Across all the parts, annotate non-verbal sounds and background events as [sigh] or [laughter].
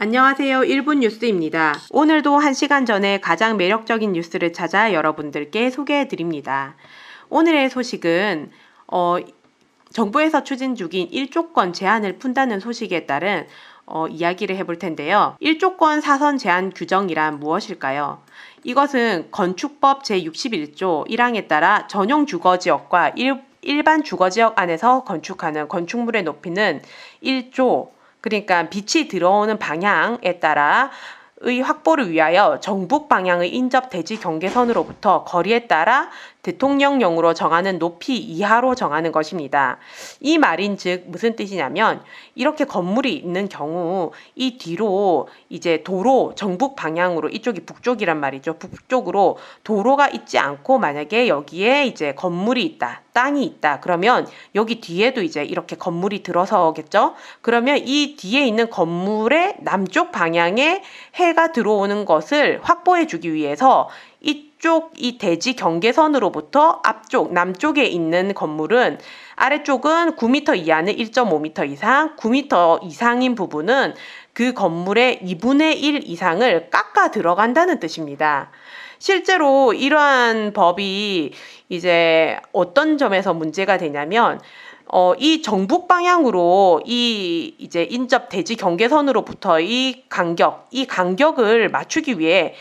안녕하세요. 1분 뉴스입니다. 오늘도 1시간 전에 가장 매력적인 뉴스를 찾아 여러분들께 소개해 드립니다. 오늘의 소식은 어, 정부에서 추진 중인 1조건 제한을 푼다는 소식에 따른 어, 이야기를 해볼 텐데요. 1조건 사선 제한 규정이란 무엇일까요? 이것은 건축법 제61조 1항에 따라 전용 주거 지역과 일, 일반 주거 지역 안에서 건축하는 건축물의 높이는 1조 그러니까 빛이 들어오는 방향에 따라 의 확보를 위하여 정북 방향의 인접 대지 경계선으로부터 거리에 따라 대통령령으로 정하는 높이 이하로 정하는 것입니다. 이 말인 즉 무슨 뜻이냐면 이렇게 건물이 있는 경우 이 뒤로 이제 도로 정북 방향으로 이쪽이 북쪽이란 말이죠. 북쪽으로 도로가 있지 않고 만약에 여기에 이제 건물이 있다. 땅이 있다. 그러면 여기 뒤에도 이제 이렇게 건물이 들어서겠죠? 그러면 이 뒤에 있는 건물의 남쪽 방향에 해가 들어오는 것을 확보해 주기 위해서 이 쪽 이 대지 경계선으로부터 앞쪽 남쪽에 있는 건물은 아래쪽은 9m 이하는 1.5m 이상, 9m 이상인 부분은 그 건물의 2분의 1 이상을 깎아 들어간다는 뜻입니다. 실제로 이러한 법이 이제 어떤 점에서 문제가 되냐면 어, 이 정북 방향으로 이 이제 인접 대지 경계선으로부터 이 간격, 이 간격을 맞추기 위해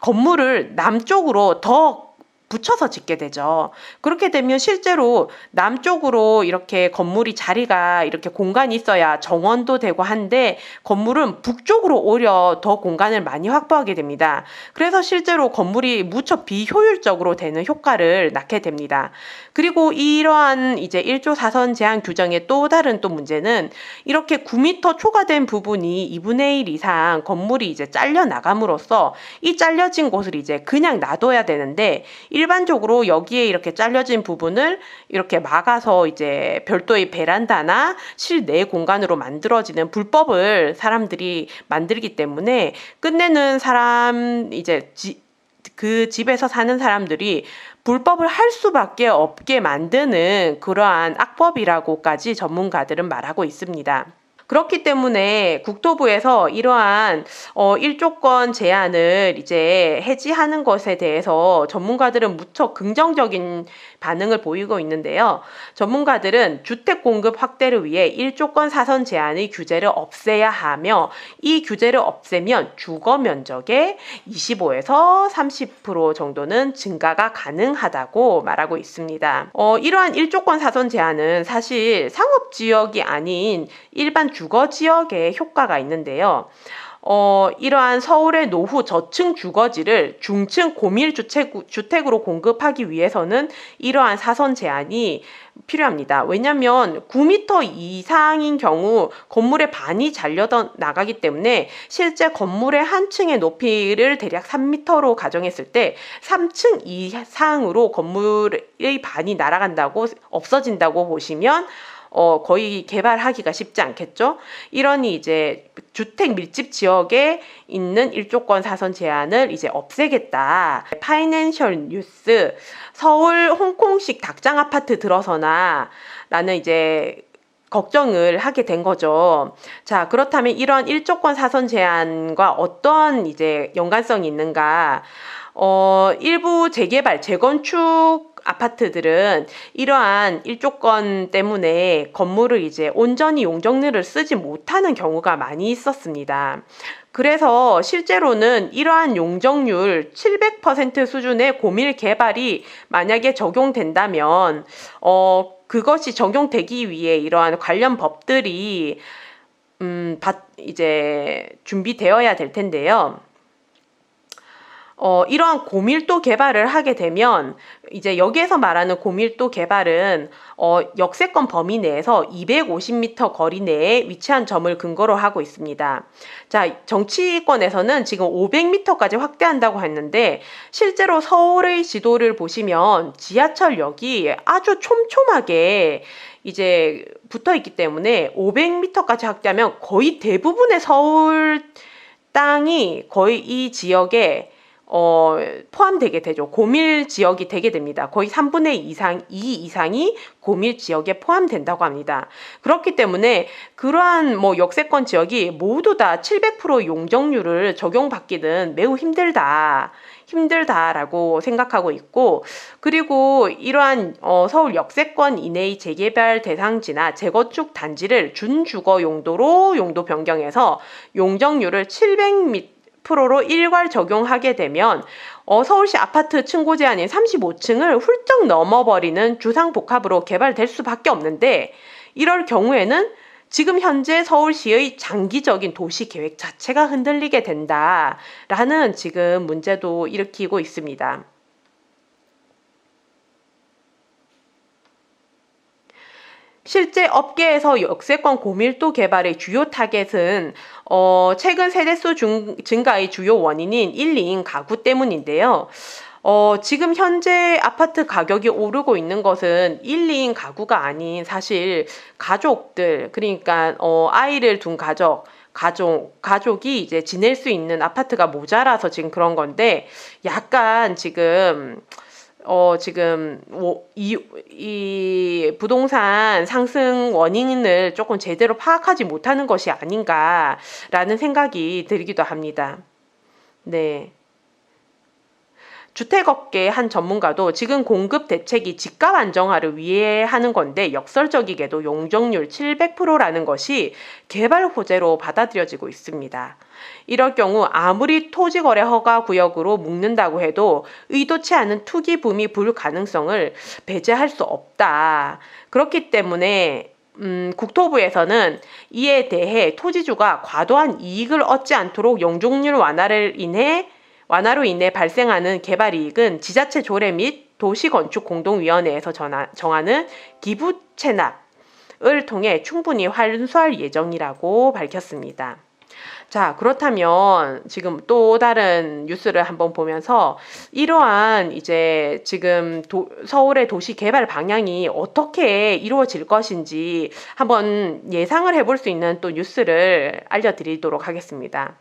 건물을 남쪽으로 더 붙여서 짓게 되죠. 그렇게 되면 실제로 남쪽으로 이렇게 건물이 자리가 이렇게 공간이 있어야 정원도 되고 한데 건물은 북쪽으로 오히려 더 공간을 많이 확보하게 됩니다. 그래서 실제로 건물이 무척 비효율적으로 되는 효과를 낳게 됩니다. 그리고 이러한 이제 1조 4선 제한 규정의 또 다른 또 문제는 이렇게 9m 초과된 부분이 2분의 1 이상 건물이 이제 잘려 나감으로써 이 잘려진 곳을 이제 그냥 놔둬야 되는데 일반적으로 여기에 이렇게 잘려진 부분을 이렇게 막아서 이제 별도의 베란다나 실내 공간으로 만들어지는 불법을 사람들이 만들기 때문에 끝내는 사람 이제 지, 그 집에서 사는 사람들이 불법을 할 수밖에 없게 만드는 그러한 악법이라고까지 전문가들은 말하고 있습니다. 그렇기 때문에 국토부에서 이러한 어, 일조권 제한을 이제 해지하는 것에 대해서 전문가들은 무척 긍정적인 반응을 보이고 있는데요. 전문가들은 주택 공급 확대를 위해 일조권 사선 제한의 규제를 없애야 하며 이 규제를 없애면 주거 면적의 25에서 30% 정도는 증가가 가능하다고 말하고 있습니다. 어, 이러한 일조권 사선 제한은 사실 상업 지역이 아닌 일반 주 주거 지역에 효과가 있는데요. 어, 이러한 서울의 노후 저층 주거지를 중층 고밀 주택, 주택 으로 공급하기 위해서는 이러한 사선 제한이 필요합니다. 왜냐하면 9m 이상인 경우 건물의 반이 잘려 나가기 때문에 실제 건물의 한 층의 높이를 대략 3m로 가정했을 때 3층 이상으로 건물의 반이 날아간다고 없어진다고 보시면 어, 거의 개발하기가 쉽지 않겠죠. 이러니 이제 주택 밀집 지역에 있는 일조권 사선 제한을 이제 없애겠다. 파이낸셜 뉴스 서울 홍콩식 닭장 아파트 들어서나 라는 이제 걱정을 하게 된 거죠. 자, 그렇다면 이런 일조권 사선 제한과 어떤 이제 연관성이 있는가? 어, 일부 재개발, 재건축 아파트들은 이러한 일조건 때문에 건물을 이제 온전히 용적률을 쓰지 못하는 경우가 많이 있었습니다. 그래서 실제로는 이러한 용적률 700% 수준의 고밀 개발이 만약에 적용된다면, 어, 그것이 적용되기 위해 이러한 관련 법들이, 음, 이제 준비되어야 될 텐데요. 어, 이러한 고밀도 개발을 하게 되면 이제 여기에서 말하는 고밀도 개발은 어, 역세권 범위 내에서 250m 거리 내에 위치한 점을 근거로 하고 있습니다. 자, 정치권에서는 지금 500m까지 확대한다고 했는데 실제로 서울의 지도를 보시면 지하철역이 아주 촘촘하게 이제 붙어 있기 때문에 500m까지 확대하면 거의 대부분의 서울 땅이 거의 이 지역에 어, 포함되게 되죠. 고밀 지역이 되게 됩니다. 거의 3분의 2 이상, 2 이상이 고밀 지역에 포함된다고 합니다. 그렇기 때문에 그러한 뭐 역세권 지역이 모두 다 700% 용적률을 적용받기는 매우 힘들다. 힘들다라고 생각하고 있고 그리고 이러한 어, 서울 역세권 이내의 재개발 대상지나 재건축 단지를 준주거 용도로 용도 변경해서 용적률을 700m 프로로 일괄 적용하게 되면 어, 서울시 아파트 층고 제한인 35층을 훌쩍 넘어버리는 주상복합으로 개발될 수밖에 없는데 이럴 경우에는 지금 현재 서울시의 장기적인 도시 계획 자체가 흔들리게 된다라는 지금 문제도 일으키고 있습니다. 실제 업계에서 역세권 고밀도 개발의 주요 타겟은 어, 최근 세대수 중, 증가의 주요 원인인 1, 2인 가구 때문인데요. 어, 지금 현재 아파트 가격이 오르고 있는 것은 1, 2인 가구가 아닌 사실 가족들, 그러니까 어, 아이를 둔 가족, 가족, 가족이 이제 지낼 수 있는 아파트가 모자라서 지금 그런 건데 약간 지금 어, 지금, 이, 이 부동산 상승 원인을 조금 제대로 파악하지 못하는 것이 아닌가라는 생각이 들기도 합니다. 네. 주택업계 한 전문가도 지금 공급 대책이 집값 안정화를 위해 하는 건데 역설적이게도 용적률 700%라는 것이 개발 호재로 받아들여지고 있습니다. 이럴 경우 아무리 토지 거래 허가 구역으로 묶는다고 해도 의도치 않은 투기 붐이 불 가능성을 배제할 수 없다. 그렇기 때문에 음, 국토부에서는 이에 대해 토지주가 과도한 이익을 얻지 않도록 용적률 완화를 인해 완화로 인해 발생하는 개발 이익은 지자체 조례 및 도시건축공동위원회에서 정하는 기부 체납을 통해 충분히 환수할 예정이라고 밝혔습니다. 자, 그렇다면 지금 또 다른 뉴스를 한번 보면서 이러한 이제 지금 도, 서울의 도시 개발 방향이 어떻게 이루어질 것인지 한번 예상을 해볼 수 있는 또 뉴스를 알려드리도록 하겠습니다.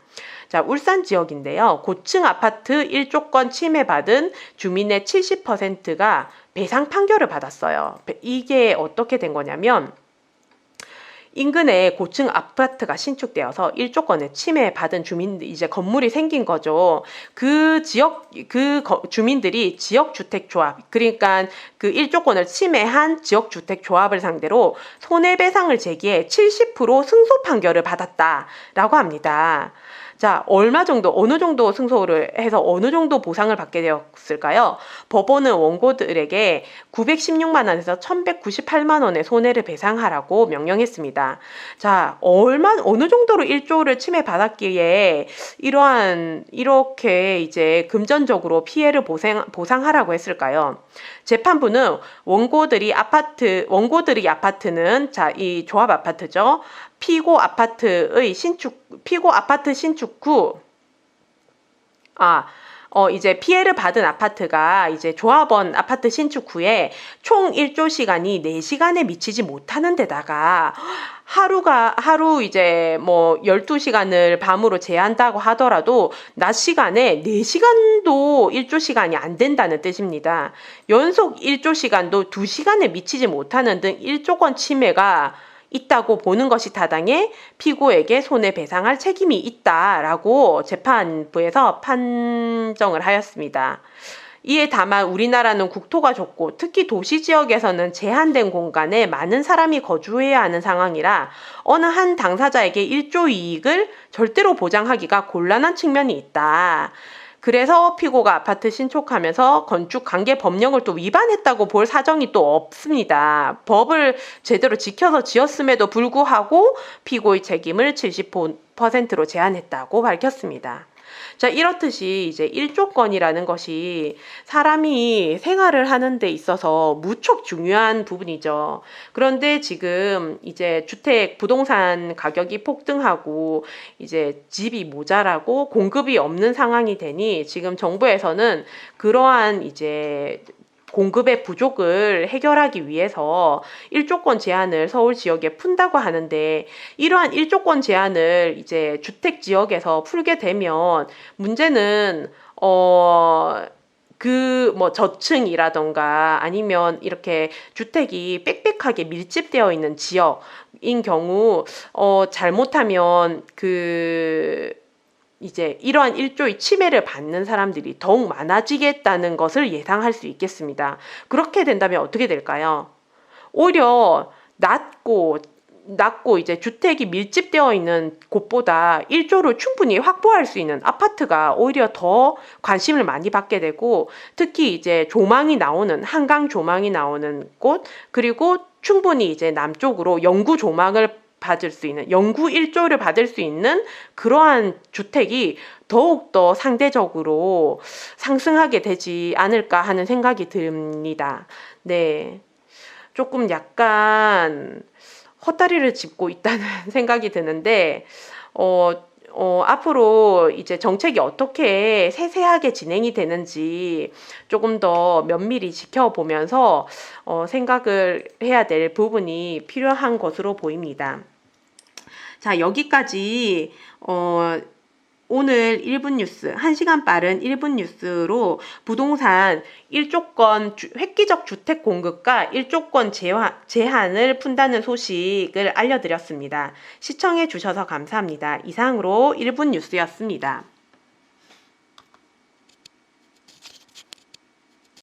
자, 울산 지역인데요. 고층 아파트 1조권 침해받은 주민의 70%가 배상 판결을 받았어요. 이게 어떻게 된 거냐면 인근에 고층 아파트가 신축되어서 1조권을 침해받은 주민들 이제 건물이 생긴 거죠. 그 지역 그 주민들이 지역 주택 조합 그러니까 그 1조권을 침해한 지역 주택 조합을 상대로 손해배상을 제기해 70% 승소 판결을 받았다라고 합니다. 자, 얼마 정도, 어느 정도 승소를 해서 어느 정도 보상을 받게 되었을까요? 법원은 원고들에게 916만 원에서 1198만 원의 손해를 배상하라고 명령했습니다. 자, 얼마, 어느 정도로 1조를 침해받았기에 이러한, 이렇게 이제 금전적으로 피해를 보상, 보상하라고 했을까요? 재판부는 원고들이 아파트, 원고들이 아파트는 자, 이 조합 아파트죠. 피고 아파트의 신축, 피고 아파트 신축 후, 아, 어, 이제 피해를 받은 아파트가 이제 조합원 아파트 신축 후에 총 일조 시간이 네시간에 미치지 못하는 데다가 하루가, 하루 이제 뭐 12시간을 밤으로 제한다고 하더라도 낮 시간에 4시간도 일조 시간이 안 된다는 뜻입니다. 연속 일조 시간도 2시간에 미치지 못하는 등 일조권 침해가 있다고 보는 것이 타당해 피고에게 손해배상할 책임이 있다라고 재판부에서 판정을 하였습니다. 이에 다만 우리나라는 국토가 좁고 특히 도시 지역에서는 제한된 공간에 많은 사람이 거주해야 하는 상황이라 어느 한 당사자에게 일조 이익을 절대로 보장하기가 곤란한 측면이 있다. 그래서 피고가 아파트 신축하면서 건축 관계 법령을 또 위반했다고 볼 사정이 또 없습니다. 법을 제대로 지켜서 지었음에도 불구하고 피고의 책임을 70%로 제한했다고 밝혔습니다. 자, 이렇듯이 이제 일조권이라는 것이 사람이 생활을 하는 데 있어서 무척 중요한 부분이죠. 그런데 지금 이제 주택 부동산 가격이 폭등하고 이제 집이 모자라고 공급이 없는 상황이 되니 지금 정부에서는 그러한 이제 공급의 부족을 해결하기 위해서 일조권 제한을 서울 지역에 푼다고 하는데 이러한 일조권 제한을 이제 주택 지역에서 풀게 되면 문제는 어, 그뭐 저층이라던가 아니면 이렇게 주택이 빽빽하게 밀집되어 있는 지역인 경우 어 잘못하면 그 이제 이러한 일조의 침해를 받는 사람들이 더욱 많아지겠다는 것을 예상할 수 있겠습니다. 그렇게 된다면 어떻게 될까요? 오히려 낮고 낮고 이제 주택이 밀집되어 있는 곳보다 일조를 충분히 확보할 수 있는 아파트가 오히려 더 관심을 많이 받게 되고 특히 이제 조망이 나오는 한강 조망이 나오는 곳 그리고 충분히 이제 남쪽으로 영구 조망을 받을 수 있는 영구 일조를 받을 수 있는 그러한 주택이 더욱 더 상대적으로 상승하게 되지 않을까 하는 생각이 듭니다. 네. 조금 약간 헛다리를 짚고 있다는 [laughs] 생각이 드는데 어, 어, 앞으로 이제 정책이 어떻게 세세하게 진행이 되는지 조금 더 면밀히 지켜보면서 어, 생각을 해야 될 부분이 필요한 것으로 보입니다. 자, 여기까지 어, 오늘 1분 뉴스, 1시간 빠른 1분 뉴스로 부동산 1조건 주- 획기적 주택 공급과 1조건 제한, 제한을 푼다는 소식을 알려드렸습니다. 시청해 주셔서 감사합니다. 이상으로 1분 뉴스였습니다.